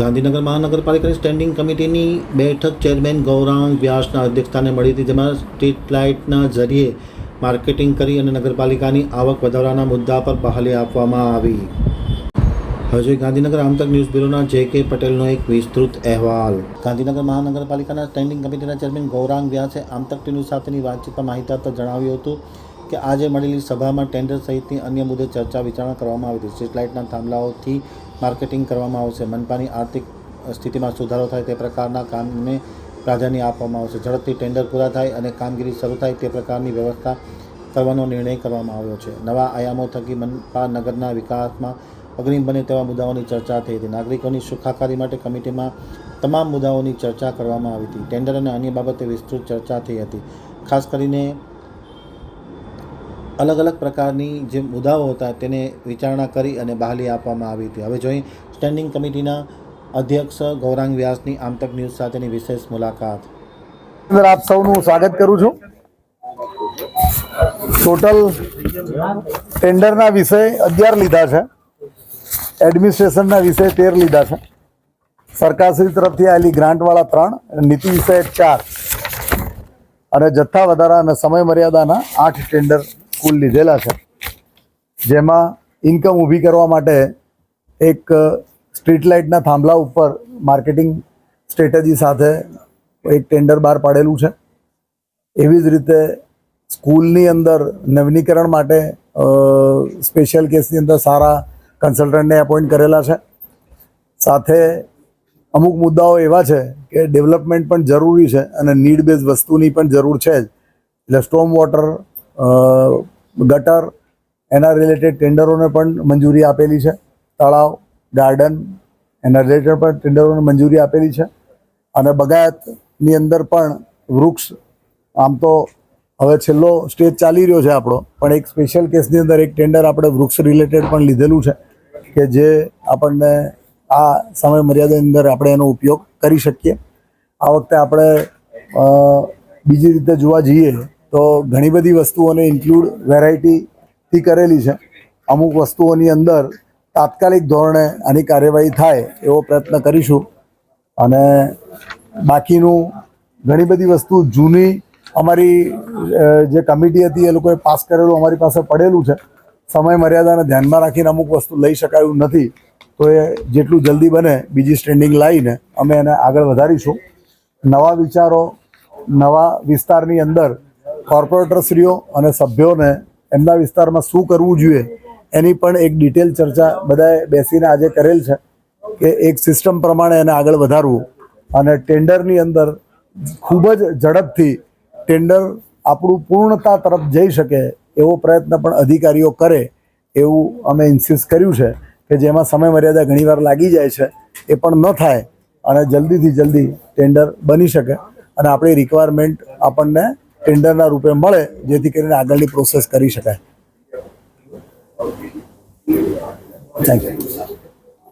ગાંધીનગર મહાનગરપાલિકાની સ્ટેન્ડિંગ કમિટીની બેઠક ચેરમેન ગૌરાંગ વ્યાસના અધ્યક્ષસ્થાને મળી હતી. જેમાં સ્ટ્રીટ લાઇટના જરીએ માર્કેટિંગ કરી અને નગરપાલિકાની આવક વધારવાના મુદ્દા પર બહાલી આપવામાં આવી. હજુ ગાંધીનગર આમતક ન્યૂઝ બ્યુરોના જે કે પટેલનો એક વિસ્તૃત અહેવાલ. ગાંધીનગર મહાનગરપાલિકાના સ્ટેન્ડિંગ કમિટીના ચેરમેન ગૌરાંગ વ્યાસે આમતક ન્યૂઝ સાથેની વાતચીતમાં માહિતી આપતા જણાવ્યું હતું કે આજે મળેલી સભામાં ટેન્ડર સહિતની અન્ય મુદ્દે ચર્ચા વિચારણા કરવામાં આવી હતી. સ્ટ્રીટ લાઇટના થાંભલાઓથી માર્કેટિંગ કરવામાં આવશે, મનપાની આર્થિક સ્થિતિમાં સુધારો થાય તે પ્રકારના કામને પ્રાધાન્ય આપવામાં આવશે. ઝડપથી ટેન્ડર પૂરા થાય અને કામગીરી શરૂ થાય તે પ્રકારની વ્યવસ્થા કરવાનો નિર્ણય કરવામાં આવ્યો છે. નવા આયામો થકી મનપા નગરના વિકાસમાં અગ્રીમ બને તેવા મુદ્દાઓની ચર્ચા થઈ હતી. નાગરિકોની સુખાકારી માટે કમિટીમાં તમામ મુદ્દાઓની ચર્ચા કરવામાં આવી હતી. ટેન્ડર અને અન્ય બાબતે વિસ્તૃત ચર્ચા થઈ હતી. ખાસ કરીને અલગ અલગ પ્રકારની જે મુદ્દાઓ હતા તેને વિચારણા કરી અને બહાલી આપવામાં આવી હતી. હવે જોઈ સ્ટેન્ડિંગ કમિટીના અધ્યક્ષ ગૌરાંગ વ્યાસની આમતક ન્યૂઝ સાથેની વિશેષ મુલાકાત. આપ સૌનું સ્વાગત કરું છું. ટોટલ ટેન્ડરના વિષય અગિયાર લીધા છે. એડમિનિસ્ટ્રેશનના વિષય તેર લીધા છે. સરકારશ્રી તરફથી આવેલી ગ્રાન્ટવાળા ત્રણ નીતિ વિષય ચાર. અને જથ્થા વધારા અને સમય મર્યાદાના આઠ ટેન્ડર કુલ લીધેલા છે. જેમાં ઇન્કમ ઊભી કરવા માટે એક સ્ટ્રીટ લાઇટના થાંભલા ઉપર માર્કેટિંગ સ્ટ્રેટેજી સાથે એક ટેન્ડર બહાર પાડેલું છે. એવી જ રીતે સ્કૂલની અંદર નવીનીકરણ માટે સ્પેશિયલ કેસની અંદર સારા કન્સલ્ટન્ટને એપોઇન્ટ કરેલા છે. સાથે અમુક મુદ્દાઓ એવા છે કે ડેવલપમેન્ટ પણ જરૂરી છે અને નીડ બેઝ વસ્તુની પણ જરૂર છે જ. એટલે સ્ટોમ વોટર ગટર, એના રિલેટેડ ટેન્ડરોને પણ મંજૂરી આપેલી છે. તળાવ ગાર્ડન એના રિલેટેડ પણ ટેન્ડરોને મંજૂરી આપેલી છે. અને બગાયતની અંદર પણ વૃક્ષ, આમ તો હવે છેલ્લો સ્ટેજ ચાલી રહ્યો છે આપણો, પણ એક સ્પેશિયલ કેસની અંદર એક ટેન્ડર આપણે વૃક્ષ રિલેટેડ પણ લીધેલું છે કે જે આપણને આ સમય મર્યાદાની અંદર આપણે એનો ઉપયોગ કરી શકીએ. આ વખતે આપણે બીજી રીતે જોવા જઈએ તો ઘણી બધી વસ્તુઓને ઇન્ક્લુડ વેરાયટીથી કરેલી છે. અમુક વસ્તુઓની અંદર તાત્કાલિક ધોરણે આની કાર્યવાહી થાય એવો પ્રયત્ન કરીશું. અને બાકીનું ઘણી બધી વસ્તુ જૂની અમારી જે કમિટી હતી એ લોકોએ પાસ કરેલું અમારી પાસે પડેલું છે. સમય મર્યાદાને ધ્યાનમાં રાખીને અમુક વસ્તુ લઈ શકાયું નથી. તો એ જેટલું જલ્દી બને બીજી સ્ટેન્ડિંગ લાવીને અમે એને આગળ વધારીશું. નવા વિચારો, નવા વિસ્તારની અંદર કોર્પોરેટરશ્રીઓ અને સભ્યોને એમના વિસ્તારમાં શું કરવું જોઈએ એની પણ એક ડિટેલ ચર્ચા બધાએ બેસીને આજે કરેલ છે કે એક સિસ્ટમ પ્રમાણે એને આગળ વધારવું. અને ટેન્ડરની અંદર ખૂબ જ ઝડપથી ટેન્ડર આપણું પૂર્ણતા તરફ જઈ શકે એવો પ્રયત્ન પણ અધિકારીઓ કરે એવું અમે ઇન્સિસ્ટ કર્યું છે કે જેમાં સમય મર્યાદા ઘણીવાર લાગી જાય છે એ પણ ન થાય અને જલ્દીથી જલ્દી ટેન્ડર બની શકે અને આપણી રિક્વાયરમેન્ટ આપણને ટેન્ડરના રૂપે મળે જેથી કરીને આગળની પ્રોસેસ કરી શકાય. Thank you